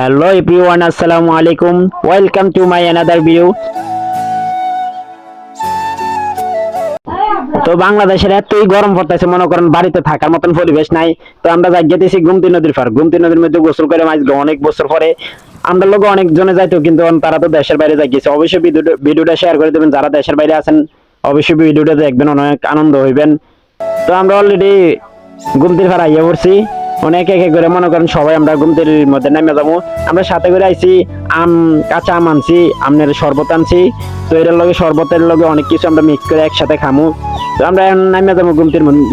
Hello everyone আসসালামু আলাইকুম welcome to my another video তো বাংলাদেশের এতই গরম পড়তেছে, মনে করেন বাড়িতে থাকার মতন পরিবেশ নাই। তো আমরা যাই গেতেছি গুমতি নদীর পার গুমতি নদীর মধ্যে গোসল করে মাছ অনেক বছর পরে। আমরা লোক অনেক জনে যাইতো কিন্তু তারা তো দেশের বাইরে যাই গেছে অবশ্যই ভিডিওটা- শেয়ার করে দেবেন। যারা দেশের বাইরে আছেন, অবশ্যই ভিডিওটা দেখবেন, অনেক আনন্দ হইবেন। তো আমরা অলরেডি গুমতির ভাড়া আইয়া পড়ছি। অনেক এক করে, মনে করেন সবাই আমরা গুমতির মধ্যে নেমে যাব। আমরা সাথে করে আইছি, আম, কাঁচা আম আনছি, আমনের শরবত আনছি। তো এটার লগে শরবতের লগে অনেক কিছু আমরা মিক্স করে একসাথে খামু। তো আমরা নেমে যাব গুমতির মধ্যে।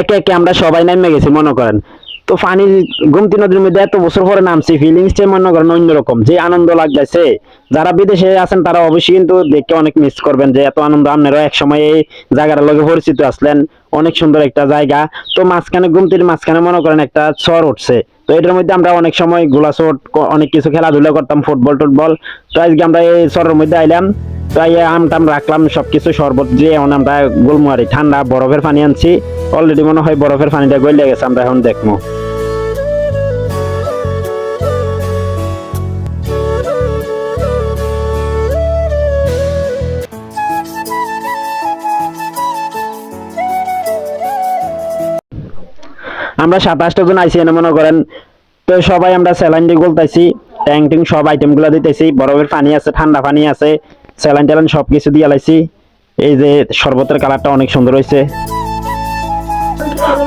একে একে আমরা সবাই নেমে গেছি, মনে করেন। তো পানি গুমতি নদীর মধ্যে এত বছর পরে নামছি ফিলিংসটা মনে করেন অন্যরকম যে আনন্দ লাগতেছে। যারা বিদেশে আছেন তারা অবশ্যই কিন্তু দেখতে অনেক মিস করবেন যে এত আনন্দ আপনারা এক সময় এই জায়গাটার লগে পরিচিত আসলেন, অনেক সুন্দর একটা জায়গা। তো মাঝখানে গুমতির মাঝখানে মনে করেন একটা চর উঠছে। তো এটার মধ্যে আমরা অনেক সময় গোলা চোট অনেক কিছু খেলাধুলা করতাম ফুটবল টুটবল। তো আজকে আমরা এই চরের মধ্যে আইলাম। তো এই আম টাম রাখলাম, সবকিছু শরবত দিয়ে এখন আমরা গোলমুয়ারি, ঠান্ডা বরফের পানি আনছি। অলরেডি মনে হয় বরফের পানিটা গলে গেছে, আমরা এখন দেখব। আমরা সাতাশটা জন আইসি এনে মনে করেন। তো সবাই আমরা স্যালাইন দিয়ে গলতাইছি ট্যাং ট্যাং সব আইটেমগুলা দিতেছি, বরফের পানি আছে, ঠান্ডা পানি আছে। স্যালাইন ট্যালাইন সব কিছু দিয়ে লাইছি। এই যে শরবতের কালারটা অনেক সুন্দর হয়েছে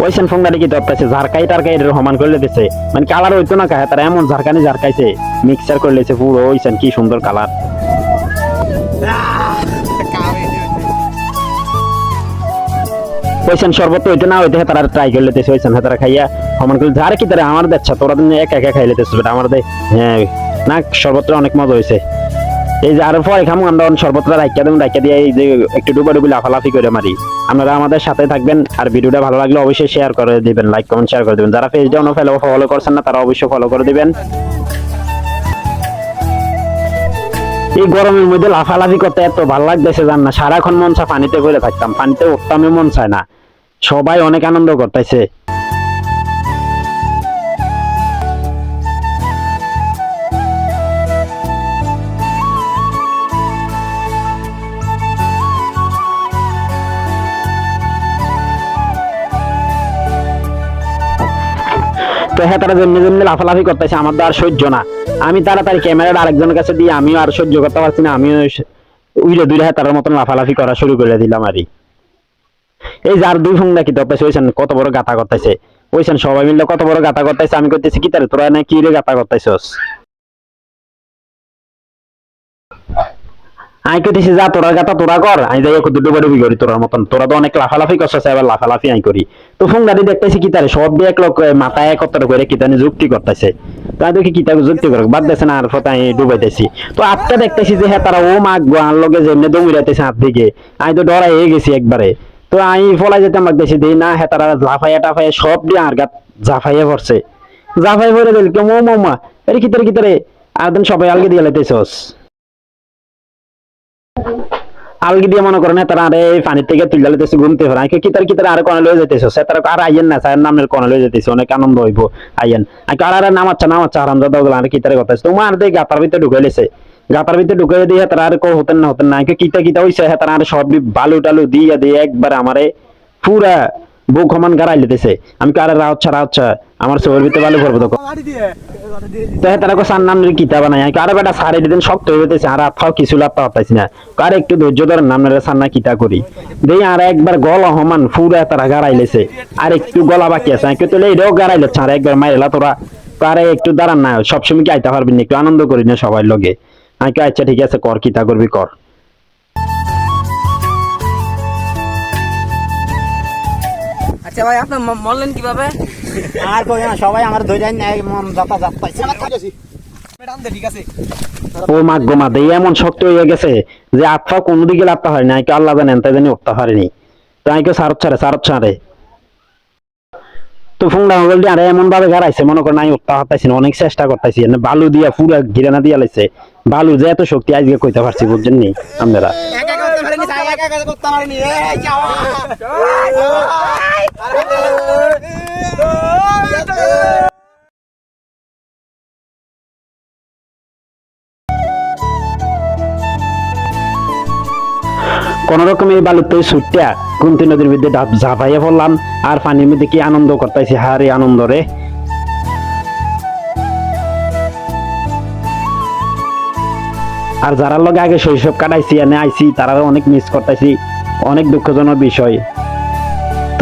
ওইসেন ফোনটা কি দপ্তাছে ঝারকাই টারকাই এর সমান করে দিতেছে মানে কালার হইতো না কাহে, তারা এমন ঝারকানি ঝারকাইছে। মিক্সার করে লেছে পুরো ওইসেন কি সুন্দর কালার ওইসেন শরবত হইতে না হইতে তারা ট্রাই করে লেতেছে ওইসেন হাতারা খাইয়া। সমান করে ঝার কি তারা আমার দেখছা, তোরা দিন একা একা খাই লেতেছে আমার দে হ্যাঁ না, শরবতটা অনেক মজা হয়েছে এই যে আর পরে খামু, আমরা শরবতটা রাখিয়া দেবো রাখিয়া দিয়ে এই যে একটু ডুবা ডুবি লাফালাফি করে মারি। আপনারা আমাদের সাথে থাকবেন, আর ভিডিওটা ভালো লাগলে অবশ্যই শেয়ার করে দিবেন লাইক কমেন্ট শেয়ার করে দিবেন। যারা পেজ ডাউন ফলো ফলো করছেন না, তারা অবশ্যই ফলো করে দিবেন। এই গরমের মধ্যে লাফালাফি করতে এত ভালো লাগতেছে, জান না, সারাক্ষণ মন চা পানিতে করে থাকতাম, পানিতে উঠতামই মন চায় না। সবাই অনেক আনন্দ করতেছে। তো হ্যাঁ তারা যেমনি যেমনি লাফালাফি করতেছে, আমার তো আর সহ্য না। আমি তাড়াতাড়ি ক্যামেরাটা আরেকজনের কাছে দিয়ে আমিও আর সহ্য করতে পারছি না, আমিও উইলে দুই হ্যাঁ তার মতন লাফালাফি করা শুরু করে দিলাম আরই। এই যার দুই ফোন নাকি তো পেছে ওইছেন কত বড় গাতা করতেছে। ওইছেন সবাই মিলে কত বড় গাতা করতেছে, আমি করতেছি কি তারে তোরা না কি রে গাতা করতেছস? আমি কইতেছি যা তোরা গাতা তোরা কর আমি যাই একটু ডুবি করি তোরার মতন। তোরা তো অনেক লাফালাফি করছিস এবার লাফালাফি আমি করি। তো গাড়ি দেখতেছি কি তারে সব এক লোক এ, মাথায় একত্র করে কি তানি যুক্তি করতেছে। তো আমি দেখি কি তাকে যুক্তি করে বাদ দেছে না আর ফতে আমি ডুবাইতেছি। তো আটটা দেখতেছি যে হ্যাঁ তারা ও মাগ গোয়ার লগে যেমনি দৌড়াইতেছে হাত দিকে। আমি তো ডরাই গেছি একবারে। তো আমি ফলাই যেতে যেতাম লাগতেছি দেই না হ্যাঁ তারা লাফাইয়া টাফাইয়া সব দিয়ে আর গাত জাফাইয়া পড়ছে জাফাই পড়ে দিল কেমন মামা এর কিতারে কিতারে আর দিন সবাই আলগে দিয়ে লাইতেছস আলগি দিয়ে মনে করেন তারা আরে পানির থেকে তুলে লেতেছে ঘুমতে পারে আগে কিতার কিতার আর কোনে লয়ে যেতেছে সে তারা আর আইয়েন না, স্যার, নামের কোনে লয়ে যেতেছে অনেক আনন্দ হইব আইয়েন। আগে আর আর নামাচ্ছা নামাচ্ছা আরাম দাদা ওগুলো আর কিতারে কথা তোমার দিয়ে গাতার ভিতরে ঢুকাই লেছে। গাতার ভিতরে ঢুকাই দিয়ে তারা আর কো হতেন না হতেন না। কিতা কিতা হইছে হ্যাঁ তারা আর সব বালু টালু দিয়ে দিয়ে একবার আমারে পুরা বুক সমান গাড়াই লেতেছে আমি কারে রাউচ্ছা রাউচ্ছা আমার শরীর ভিতরে বালু ভরবো তখন? তারা কো সার নাম বেটা, সারে শক্ত হয়ে যেতেছে আর আত্মাও কিছু লাভটা হতাইছি না। একটু ধৈর্য নাম রে সান্না কিতা করি। দেই আর একবার হমান তারা গাড়াইলেছে আর একটু গলা বাকি আছে। তো এটাও গাড়াইলেছে আর একবার তোরা। একটু দাঁড়ান না, সবসময় কি আইতে পারবি না, একটু আনন্দ করি না সবাই লগে? আমি আচ্ছা ঠিক আছে, কর কিতা করবি, কর। আচ্ছা ভাই মরলেন কীভাবে? আর কই না সবাই আমার নাই মন যাতা যাত পাইছে। ম্যাডাম দে ঠিক আছে। ও মা দেই এমন শক্ত হয়ে গেছে যে আত্মা কোন দিকে লাভটা হয় না কি আল্লাহ জানেন তাই জানি উঠতে পারেনি। তাই কেউ সারত ছাড়ে সারত ছাড়ে। তো ফুংডা মোবাইলটি আরে এমন ভাবে গাড়াইছে মনে করেন আমি উত্তা হাতাইছি অনেক চেষ্টা করতেছি বালু দিয়া পুরা গিরানা দিয়া লাইছে। বালু যে এত শক্তি আজকে কইতে পারছি বুঝছেন নি আপনারা? একা করতে পারিনি কোন রকম এই বালুতে ছুটটা কুন্তি নদীর মধ্যে ডাব- ঝাঁপাইয়া পড়লাম, আর পানির মধ্যে কি আনন্দ করতেছি হারে আনন্দ রে। আর যারা লগে আগে শৈশব কাটাইছি, এনে আইছি তারা অনেক মিস করতেছি অনেক দুঃখজনক বিষয়।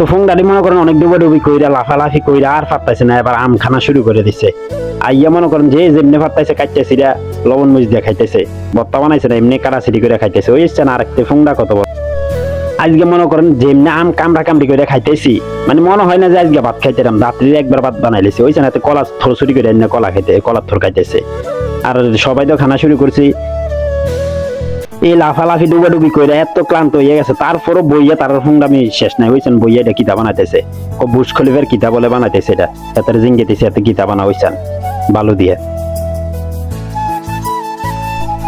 তো ফুংডারি মনে করেন অনেক ডুবে ডুবি কইরা, লাফালাফি কইরা আর পারতাছে না, এবার আম খানা শুরু করে দিছে। আইয়া মনে করেন যে যেমনি পারতাইছে কাটতেছি লবণ মরিচ দিয়ে খাইতেছে। বর্তমান আইছে না, এমনি কারাচিরি করে খাইতেছে। ওই ইচ্ছে না, আরেকটা ফুংডা কত বড়। আজকে মনে করেন যেমনি আম কামড়া কামড়ি করে খাইতেছি মানে মনে হয় না যে আজকে ভাত খাইতেরাম রাত্রি একবার ভাত বানাই বানাইলেছি ওই না কলা থর চুরি করে এনে কলা খাইতে, কলার থর খাইতেছে। আর সবাই তো খানা শুরু করছি এই লাফালাফি ডুবাডুবি করে এত ক্লান্ত হয়ে গেছে, তারপরও বইয়া তার সংগ্রামে শেষ নাই। হয়েছেন বইয়া এটা কিতা বানাইতেছে। ও বুস খলিফের কিতা বলে বানাইতেছে এটা। এত জিঙ্গেতেছে এত কিতা বানা হয়েছেন বালু দিয়ে।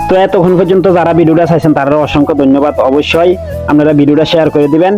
তো এতক্ষণ পর্যন্ত যারা ভিডিওটা চাইছেন, তারা অসংখ্য ধন্যবাদ। অবশ্যই আপনারা ভিডিওটা শেয়ার করে দিবেন।